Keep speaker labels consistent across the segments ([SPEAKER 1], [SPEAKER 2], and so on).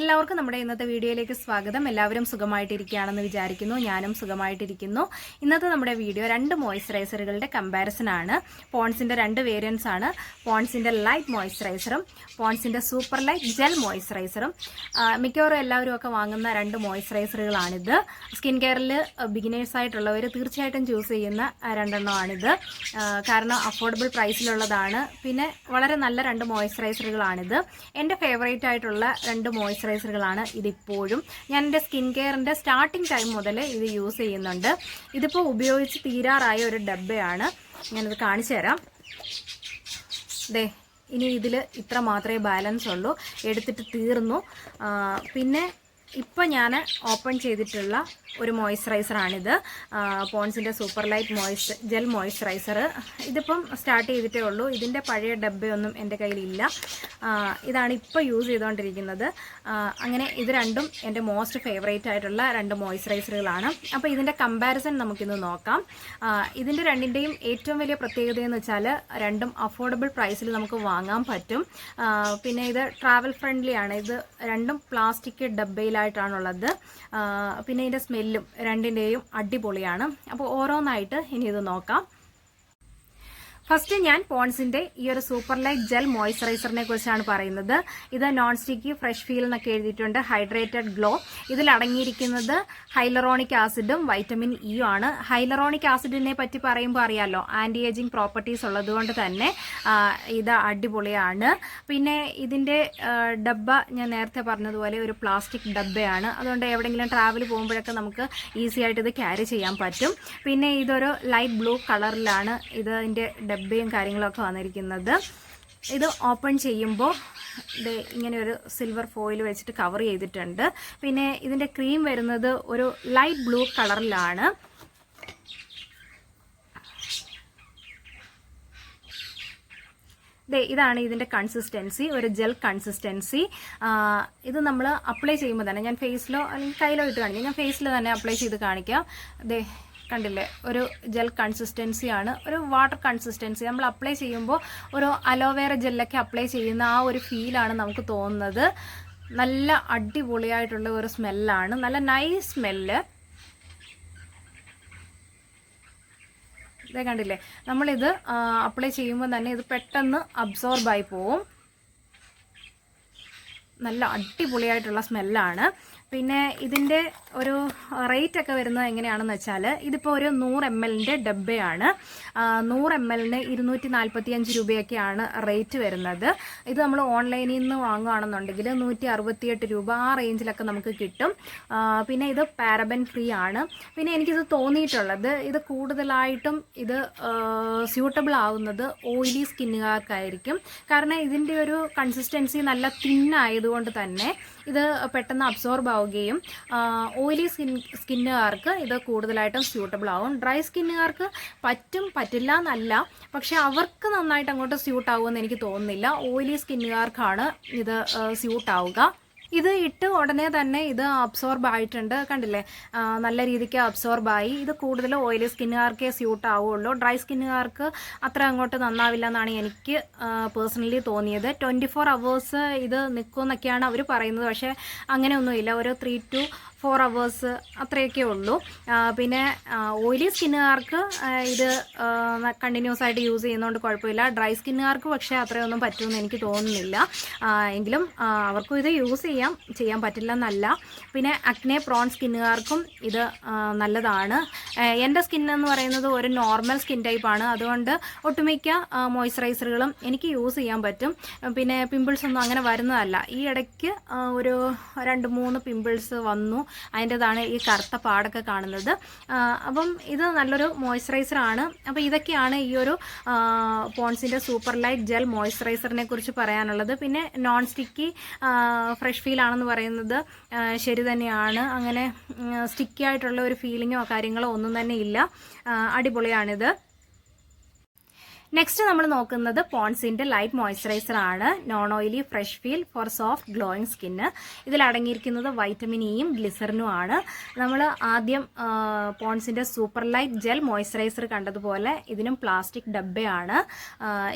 [SPEAKER 1] എല്ലാവർക്കും നമ്മുടെ ഇന്നത്തെ വീഡിയോയിലേക്ക് സ്വാഗതം. എല്ലാവരും സുഖമായിട്ടിരിക്കുകയാണെന്ന് വിചാരിക്കുന്നു. ഞാനും സുഖമായിട്ടിരിക്കുന്നു. ഇന്നത്തെ നമ്മുടെ വീഡിയോ രണ്ട് മോയ്സ്ചറൈസറുകളുടെ കമ്പാരിസൺ ആണ്. പോൺസിന്റെ രണ്ട് വേരിയൻസ് ആണ്. പോൺസിന്റെ ലൈറ്റ് മോയ്സ്ചറൈസറും പോൺസിന്റെ സൂപ്പർ ലൈറ്റ് ജെൽ മോയ്സ്ചറൈസറും. മിക്കവാറും എല്ലാവരും ഒക്കെ വാങ്ങുന്ന രണ്ട് മോയ്സ്ചറൈസറുകളാണിത്. സ്കിൻ കെയറിൽ ബിഗിനേഴ്സ് ആയിട്ടുള്ളവർ തീർച്ചയായിട്ടും ചൂസ് ചെയ്യുന്ന രണ്ടെണ്ണമാണിത്. കാരണം അഫോർഡബിൾ പ്രൈസിലുള്ളതാണ് പിന്നെ വളരെ നല്ല രണ്ട് മോയ്സ്ചറൈസറുകളാണിത്. എന്റെ ഫേവറേറ്റ് ആയിട്ടുള്ള രണ്ട് മോയ്സ്ചറൈസറുകളാണ് ഇതിപ്പോഴും. ഞാൻ എന്റെ സ്കിൻ കെയറിന്റെ സ്റ്റാർട്ടിങ് ടൈം മുതൽ ഇത് യൂസ് ചെയ്യുന്നുണ്ട്. ഇതിപ്പോൾ ഉപയോഗിച്ച് തീരാറായ ഒരു ഡബ്ബയാണ്. ഞാനിത് കാണിച്ചു തരാം. ദേ ഇനി ഇതിൽ ഇത്ര മാത്രമേ ബാലൻസ് ഉള്ളൂ. എടുത്തിട്ട് തീർന്നു. പിന്നെ ഇപ്പം ഞാൻ ഓപ്പൺ ചെയ്തിട്ടുള്ള ഒരു മോയ്സ്ചറൈസറാണിത്. പോൺസിന്റെ super light moist gel moisturiser ഇതിപ്പം സ്റ്റാർട്ട് ചെയ്തിട്ടേ ഉള്ളൂ. ഇതിന്റെ പഴയ ഡബ്ബയൊന്നും എന്റെ കയ്യിലില്ല. ഇതാണ് ഇപ്പോൾ യൂസ് ചെയ്തുകൊണ്ടിരിക്കുന്നത് അങ്ങനെ ഇത് രണ്ടും എന്റെ മോസ്റ്റ് ഫേവറേറ്റ് ആയിട്ടുള്ള രണ്ട് മോയ്സ്ചറൈസറുകളാണ്. അപ്പോൾ ഇതിന്റെ കമ്പാരിസൺ നമുക്കിന്ന് നോക്കാം. ഇതിന്റെ രണ്ടിന്റെയും ഏറ്റവും വലിയ പ്രത്യേകത എന്ന് വെച്ചാൽ രണ്ടും അഫോർഡബിൾ പ്രൈസിൽ നമുക്ക് വാങ്ങാൻ പറ്റും. പിന്നെ ഇത് ട്രാവൽ ഫ്രണ്ട്ലി ആണ് ഇത് രണ്ടും പ്ലാസ്റ്റിക് ഡബ്ബയിലായിട്ടാണുള്ളത്. പിന്നെ ഇതിന്റെ സ്മെല്ലും രണ്ടിന്റെയും അടിപൊളിയാണ്. അപ്പോൾ ഓരോന്നായിട്ട് ഇനി ഇത് നോക്കാം. ഫസ്റ്റ് ഞാൻ പോൺസിന്റെ ഈ ഒരു സൂപ്പർ ലൈറ്റ് ജെൽ മോയ്സ്ചറൈസറിനെ കുറിച്ചാണ് പറയുന്നത്. ഇത് നോൺ സ്റ്റിക്കി ഫ്രഷ് ഫീൽ എന്നൊക്കെ എഴുതിയിട്ടുണ്ട്. Hydrated glow. ഇതിൽ അടങ്ങിയിരിക്കുന്നത് ഹൈലറോണിക് ആസിഡും വൈറ്റമിൻ ഇയും ആണ്. ഹൈലറോണിക് ആസിഡിനെ പറ്റി പറയുമ്പോൾ അറിയാലോ ആന്റി ഏജിങ് പ്രോപ്പർട്ടീസ് ഉള്ളതുകൊണ്ട് തന്നെ ഇത് അടിപൊളിയാണ്. പിന്നെ ഇതിന്റെ ഡബ്ബ ഞാൻ നേരത്തെ പറഞ്ഞതുപോലെ ഒരു പ്ലാസ്റ്റിക് ഡബ്ബയാണ്. അതുകൊണ്ട് എവിടെയെങ്കിലും ട്രാവൽ പോകുമ്പോഴൊക്കെ നമുക്ക് ഈസി ആയിട്ട് ഇത് ക്യാരി ചെയ്യാൻ പറ്റും. പിന്നെ ഇതൊരു ലൈറ്റ് ബ്ലൂ കളറിലാണ് ഇതിന്റെ ഡബ്ബയും കാര്യങ്ങളൊക്കെ വന്നിരിക്കുന്നത്. ഇത് ഓപ്പൺ ചെയ്യുമ്പോൾ ഇങ്ങനെ ഒരു സിൽവർ ഫോയിൽ വെച്ചിട്ട് കവർ ചെയ്തിട്ടുണ്ട്. പിന്നെ ഇതിന്റെ ക്രീം വരുന്നത് ഒരു ലൈറ്റ് ബ്ലൂ കളറിലാണ് ഇതാണ് ഇതിന്റെ കൺസിസ്റ്റൻസി ഒരു ജെൽ കൺസിസ്റ്റൻസി ഇത് നമ്മൾ അപ്ലൈ ചെയ്യുമ്പോൾ തന്നെ ഞാൻ ഫേസിലോ അല്ലെങ്കിൽ കയ്യിലോ ഇട്ട് കാണിക്കാം. ഞാൻ ഫേസിൽ തന്നെ അപ്ലൈ ചെയ്ത് കാണിക്കാം. ദേ കണ്ടില്ലേ? ഒരു ജെൽ കൺസിസ്റ്റൻസി ആണ്. ഒരു വാട്ടർ കൺസിസ്റ്റൻസി നമ്മൾ അപ്ലൈ ചെയ്യുമ്പോൾ ഒരു അലോവേറ ജെല്ലൊക്കെ അപ്ലൈ ചെയ്യുന്ന ആ ഒരു ഫീലാണ് നമുക്ക് തോന്നുന്നത്. നല്ല അടിപൊളിയായിട്ടുള്ള ഒരു സ്മെല്ലാണ് നല്ല നൈസ് സ്മെല്ല് ഇതേ കണ്ടില്ലേ? നമ്മളിത് അപ്ലൈ ചെയ്യുമ്പോൾ തന്നെ ഇത് പെട്ടെന്ന് അബ്സോർബായി പോവും. നല്ല അടിപൊളിയായിട്ടുള്ള സ്മെല്ലാണ് പിന്നെ ഇതിന്റെ ഒരു റേറ്റ് ഒക്കെ വരുന്നത് എങ്ങനെയാണെന്ന് വെച്ചാൽ ഇതിപ്പോൾ ഒരു നൂറ് എം എല്ലിന്റെ ഡബ്ബയാണ്. നൂറ് എം എല്ലിന് ഇരുന്നൂറ്റി നാൽപ്പത്തി അഞ്ച് രൂപയൊക്കെയാണ് റേറ്റ് വരുന്നത്. ഇത് നമ്മൾ ഓൺലൈനിൽ നിന്ന് വാങ്ങുകയാണെന്നുണ്ടെങ്കിൽ നൂറ്റി അറുപത്തിയെട്ട് രൂപ ആ റേഞ്ചിലൊക്കെ നമുക്ക് കിട്ടും. പിന്നെ ഇത് പാരബൻ ഫ്രീ ആണ്. പിന്നെ എനിക്കിത് തോന്നിയിട്ടുള്ളത് ഇത് കൂടുതലായിട്ടും ഇത് സ്യൂട്ടബിൾ ആവുന്നത് ഓയിലി സ്കിന്നുകാർക്കായിരിക്കും കാരണം ഇതിന്റെ ഒരു കൺസിസ്റ്റൻസി നല്ല തിന്നായതുകൊണ്ട് തന്നെ ഇത് പെട്ടെന്ന് അബ്സോർബ് ആവുകയും ഓയിലി സ്കിൻ സ്കിന്നുകാർക്ക് ഇത് കൂടുതലായിട്ടും സ്യൂട്ടബിൾ ആവും. ഡ്രൈ സ്കിന്നുകാർക്ക് പറ്റും പറ്റില്ല എന്നല്ല പക്ഷെ അവർക്ക് നന്നായിട്ട് അങ്ങോട്ട് സ്യൂട്ട് ആവുമെന്ന് എനിക്ക് തോന്നുന്നില്ല. ഓയിലി സ്കിന്നുകാർക്കാണ് ഇത് സ്യൂട്ട് ആവുക. ഇത് ഇട്ട് ഉടനെ തന്നെ ഇത് അബ്സോർബ് ആയിട്ടുണ്ട്. കണ്ടില്ലേ? നല്ല രീതിക്ക് അബ്സോർബ് ആയി. ഇത് കൂടുതൽ ഓയിലി സ്കിന്നുകാർക്കേ സ്യൂട്ട് ആവുള്ളൂ. ഡ്രൈ സ്കിന്നുകാർക്ക് അത്ര അങ്ങോട്ട് നന്നാവില്ല എന്നാണ് എനിക്ക് പേഴ്സണലി തോന്നിയത്. ട്വന്റി ഫോർ അവേഴ്സ് ഇത് നിൽക്കുമെന്നൊക്കെയാണ് അവർ പറയുന്നത്. പക്ഷേ അങ്ങനെയൊന്നുമില്ല. ഒരു ത്രീ ടു ഫോർ അവേഴ്സ് അത്രയൊക്കെ ഉള്ളൂ. പിന്നെ ഓയിലി സ്കിന്നുകാർക്ക് ഇത് കണ്ടിന്യൂസ് ആയിട്ട് യൂസ് ചെയ്യുന്നതുകൊണ്ട് കുഴപ്പമില്ല. ഡ്രൈ സ്കിന്നുകാർക്ക് പക്ഷേ അത്രയൊന്നും പറ്റുമെന്ന് എനിക്ക് തോന്നുന്നില്ല. എങ്കിലും അവർക്കും ഇത് യൂസ് ചെയ്യാം. ചെയ്യാൻ പറ്റില്ല എന്നല്ല പിന്നെ അക്നെ പ്രോൺ സ്കിന്നുകാർക്കും ഇത് നല്ലതാണ്. എന്റെ സ്കിന്നെന്ന് പറയുന്നത് ഒരു നോർമൽ സ്കിൻ ടൈപ്പാണ് അതുകൊണ്ട് ഒട്ടുമിക്ക മോയ്സ്ചറൈസറുകളും എനിക്ക് യൂസ് ചെയ്യാൻ പറ്റും. പിന്നെ പിമ്പിൾസ് ഒന്നും അങ്ങനെ വരുന്നതല്ല. ഈ ഇടയ്ക്ക് ഒരു രണ്ട് മൂന്ന് പിമ്പിൾസ് വന്നു. അതിന്റെതാണ് ഈ കറുത്ത പാടൊക്കെ കാണുന്നത്. അപ്പം ഇത് നല്ലൊരു മോയ്സ്ചറൈസർ ആണ് അപ്പോൾ ഇതൊക്കെയാണ് ഈ ഒരു പോൺസിന്റെ സൂപ്പർ ലൈറ്റ് ജെൽ മോയ്സ്ചറൈസറിനെ കുറിച്ച് പറയാനുള്ളത്. പിന്നെ നോൺ സ്റ്റിക്കി ഫ്രഷ് ഫീൽ ആണെന്ന് പറയുന്നത് ശരി തന്നെയാണ്. അങ്ങനെ സ്റ്റിക്കി ആയിട്ടുള്ള ഒരു ഫീലിങ്ങോ കാര്യങ്ങളോ ഒന്നും തന്നെ ഇല്ല. അടിപൊളിയാണിത്. നെക്സ്റ്റ് നമ്മൾ നോക്കുന്നത് പോൺസിന്റെ ലൈറ്റ് മോയ്സ്ചറൈസർ ആണ്. Non oily fresh feel for soft glowing skin ഇതിൽ അടങ്ങിയിരിക്കുന്നത് വൈറ്റമിൻ ഇയും ഗ്ലിസറിനും ആണ്. നമ്മൾ ആദ്യം പോൺസിന്റെ സൂപ്പർ ലൈറ്റ് ജെൽ മോയ്സ്ചറൈസർ കണ്ടതുപോലെ ഇതിനും പ്ലാസ്റ്റിക് ഡബ്ബയാണ്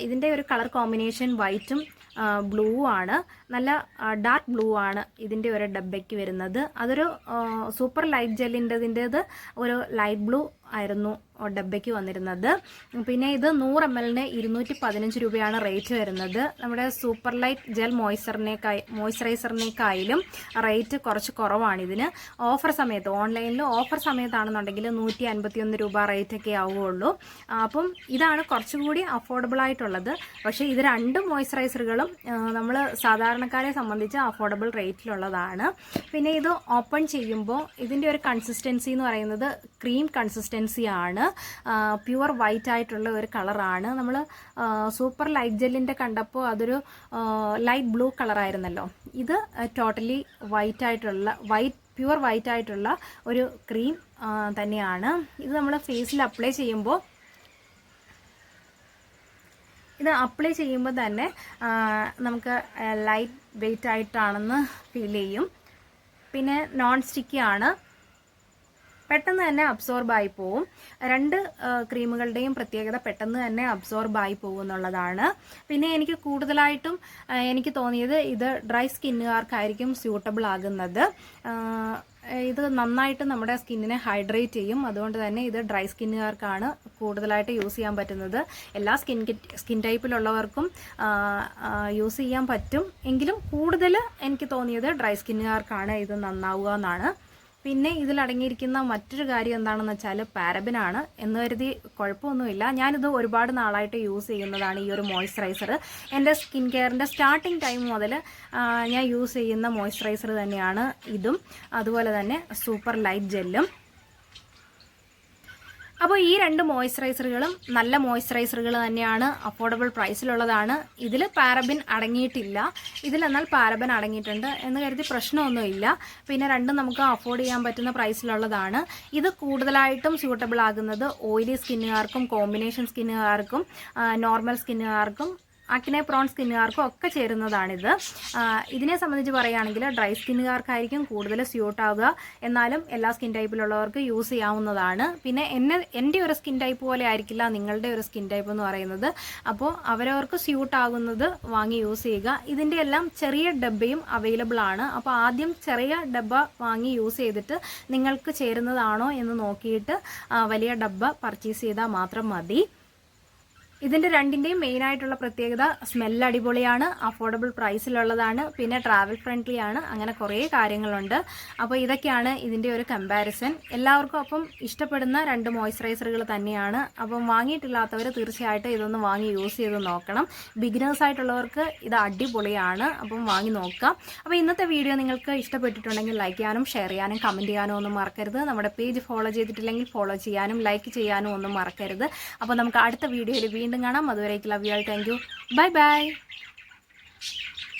[SPEAKER 1] ഇതിന്റെ ഒരു കളർ കോമ്പിനേഷൻ വൈറ്റും ബ്ലൂ ആണ്. നല്ല ഡാർക്ക് ബ്ലൂ ആണ് ഇതിന്റെ ഒരു ഡബ്ബയ്ക്ക് വരുന്നത്. അതൊരു സൂപ്പർ ലൈറ്റ് ജെല്ലിന്റെതിന്റെത് ഒരു ലൈറ്റ് ബ്ലൂ ആയിരുന്നു ഡബ്ബയ്ക്ക് വന്നിരുന്നത്. പിന്നെ ഇത് നൂറ് എം എല്ലിന് ഇരുന്നൂറ്റി പതിനഞ്ച് രൂപയാണ് റേറ്റ് വരുന്നത്. നമ്മുടെ സൂപ്പർ ലൈറ്റ് ജെൽ മോയ്സ്ചറിനേക്കായി മോയ്സ്ചറൈസറിനേക്കായാലും റേറ്റ് കുറച്ച് കുറവാണ് ഇതിന് ഓഫർ സമയത്ത് ഓൺലൈനിൽ ഓഫർ സമയത്താണെന്നുണ്ടെങ്കിൽ നൂറ്റി അൻപത്തിയൊന്ന് രൂപ റേറ്റ് ഒക്കെ ആവുകയുള്ളൂ. അപ്പം ഇതാണ് കുറച്ചുകൂടി അഫോർഡബിൾ ആയിട്ടുള്ളത്. പക്ഷേ ഇത് രണ്ട് മോയ്സ്ചറൈസറുകളും നമ്മൾ സാധാരണക്കാരെ സംബന്ധിച്ച് അഫോർഡബിൾ റേറ്റിലുള്ളതാണ് പിന്നെ ഇത് ഓപ്പൺ ചെയ്യുമ്പോൾ ഇതിന്റെ ഒരു കൺസിസ്റ്റൻസി എന്ന് പറയുന്നത് ക്രീം കൺസിസ്റ്റൻസി ആണ്. പ്യുവർ വൈറ്റ് ആയിട്ടുള്ള ഒരു കളറാണ് നമ്മൾ സൂപ്പർ ലൈറ്റ് ജെല്ലിന്റെ കണ്ടപ്പോൾ അതൊരു ലൈറ്റ് ബ്ലൂ കളറായിരുന്നല്ലോ ഇത് ടോട്ടലി വൈറ്റ് ആയിട്ടുള്ള വൈറ്റ് പ്യുവർ വൈറ്റ് ആയിട്ടുള്ള ഒരു ക്രീം തന്നെയാണ്. ഇത് നമ്മൾ ഫേസിൽ അപ്ലൈ ചെയ്യുമ്പോൾ ഇത് അപ്ലൈ ചെയ്യുമ്പോൾ തന്നെ നമുക്ക് ലൈറ്റ് വെയിറ്റ് ആയിട്ടാണെന്ന് ഫീൽ ചെയ്യും. പിന്നെ നോൺ സ്റ്റിക്കി ആണ്. പെട്ടെന്ന് തന്നെ അബ്സോർബ് ആയി പോവും. രണ്ട് ക്രീമുകളുടെയും പ്രത്യേകത പെട്ടെന്ന് തന്നെ അബ്സോർബ് ആയി പോകും എന്നുള്ളതാണ്. പിന്നെ എനിക്ക് കൂടുതലായിട്ടും എനിക്ക് തോന്നിയത് ഇത് ഡ്രൈ സ്കിന്നുകാർക്കായിരിക്കും സ്യൂട്ടബിൾ ആകുന്നത്. ഇത് നന്നായിട്ട് നമ്മുടെ സ്കിന്നിനെ ഹൈഡ്രേറ്റ് ചെയ്യും. അതുകൊണ്ട് തന്നെ ഇത് ഡ്രൈ സ്കിന്നുകാർക്കാണ് കൂടുതലായിട്ട് യൂസ് ചെയ്യാൻ പറ്റുന്നത്. എല്ലാ സ്കിൻ സ്കിൻ ടൈപ്പിലുള്ളവർക്കും യൂസ് ചെയ്യാൻ പറ്റും. എങ്കിലും കൂടുതൽ എനിക്ക് തോന്നിയത് ഡ്രൈ സ്കിന്നുകാർക്കാണ് ഇത് നന്നാവുക എന്നാണ്. പിന്നെ ഇതിൽ അടങ്ങിയിരിക്കുന്ന മറ്റൊരു കാര്യം എന്താണെന്ന് വെച്ചാൽ പാരബിനാണ് എന്ന് കരുതി കുഴപ്പമൊന്നുമില്ല. ഞാനിത് ഒരുപാട് നാളായിട്ട് യൂസ് ചെയ്യുന്നതാണ് ഈ ഒരു മോയ്സ്ചറൈസർ. എന്റെ സ്കിൻ കെയറിന്റെ സ്റ്റാർട്ടിങ് ടൈം മുതൽ ഞാൻ യൂസ് ചെയ്യുന്ന മോയ്സ്ചറൈസർ തന്നെയാണ് ഇതും. അതുപോലെ തന്നെ സൂപ്പർ ലൈറ്റ് ജെല്ലും. അപ്പോൾ ഈ രണ്ട് മോയ്സ്ചറൈസറുകളും നല്ല മോയ്സ്ചറൈസറുകൾ തന്നെയാണ് അഫോർഡബിൾ പ്രൈസിലുള്ളതാണ്. ഇതിൽ പാരബിൻ അടങ്ങിയിട്ടില്ല. ഇതിലെന്നാൽ പാരബിൻ അടങ്ങിയിട്ടുണ്ട് എന്ന് കരുതി പ്രശ്നമൊന്നുമില്ല. പിന്നെ രണ്ടും നമുക്ക് അഫോർഡ് ചെയ്യാൻ പറ്റുന്ന പ്രൈസിലുള്ളതാണ്. ഇത് കൂടുതലായിട്ടും സ്യൂട്ടബിൾ ആകുന്നത് ഓയിലി സ്കിന്നുകാർക്കും കോമ്പിനേഷൻ സ്കിന്നുകാർക്കും നോർമൽ സ്കിന്നുകാർക്കും അക്കിനെ പ്രോൺ സ്കിന്നുകാർക്കും ഒക്കെ ചേരുന്നതാണിത് ഇതിനെ സംബന്ധിച്ച് പറയുകയാണെങ്കിൽ ഡ്രൈ സ്കിന്നുകാർക്കായിരിക്കും കൂടുതൽ സ്യൂട്ട് ആവുക. എന്നാലും എല്ലാ സ്കിൻ ടൈപ്പിലുള്ളവർക്ക് യൂസ് ചെയ്യാവുന്നതാണ്. പിന്നെ എന്നെ എന്റെ ഒരു സ്കിൻ ടൈപ്പ് പോലെ ആയിരിക്കില്ല നിങ്ങളുടെ ഒരു സ്കിൻ ടൈപ്പ് എന്ന് പറയുന്നത്. അപ്പോൾ അവരവർക്ക് സ്യൂട്ട് ആകുന്നത് വാങ്ങി യൂസ് ചെയ്യുക. ഇതിന്റെ എല്ലാം ചെറിയ ഡബ്ബയും അവൈലബിൾ ആണ്. അപ്പോൾ ആദ്യം ചെറിയ ഡബ്ബ വാങ്ങി യൂസ് ചെയ്തിട്ട് നിങ്ങൾക്ക് ചേരുന്നതാണോ എന്ന് നോക്കിയിട്ട് വലിയ ഡബ്ബ പർച്ചേസ് ചെയ്താൽ മാത്രം മതി. ഇതിന്റെ രണ്ടിന്റെയും മെയിൻ ആയിട്ടുള്ള പ്രത്യേകത സ്മെല്ല് അടിപൊളിയാണ് അഫോർഡബിൾ പ്രൈസിലുള്ളതാണ് പിന്നെ ട്രാവൽ ഫ്രണ്ട്ലി ആണ് അങ്ങനെ കുറേ കാര്യങ്ങളുണ്ട്. അപ്പോൾ ഇതൊക്കെയാണ് ഇതിന്റെ ഒരു കമ്പാരിസൺ എല്ലാവർക്കും അപ്പം ഇഷ്ടപ്പെടുന്ന രണ്ട് മോയ്സ്ചറൈസറുകൾ തന്നെയാണ്. അപ്പം വാങ്ങിയിട്ടില്ലാത്തവർ തീർച്ചയായിട്ടും ഇതൊന്ന് വാങ്ങി യൂസ് ചെയ്ത് നോക്കണം. ബിഗിനേഴ്സ് ആയിട്ടുള്ളവർക്ക് ഇത് അടിപൊളിയാണ്. അപ്പം വാങ്ങി നോക്കാം. അപ്പോൾ ഇന്നത്തെ വീഡിയോ നിങ്ങൾക്ക് ഇഷ്ടപ്പെട്ടിട്ടുണ്ടെങ്കിൽ ലൈക്ക് ചെയ്യാനും ഷെയർ ചെയ്യാനും കമന്റ് ചെയ്യാനും ഒന്നും മറക്കരുത്. നമ്മുടെ പേജ് ഫോളോ ചെയ്തിട്ടില്ലെങ്കിൽ ഫോളോ ചെയ്യാനും ലൈക്ക് ചെയ്യാനും ഒന്നും മറക്കരുത്. അപ്പോൾ നമുക്ക് അടുത്ത വീഡിയോയിൽ വീണ്ടും കാണാം. അതുവരേക്ക് love you all thank you bye bye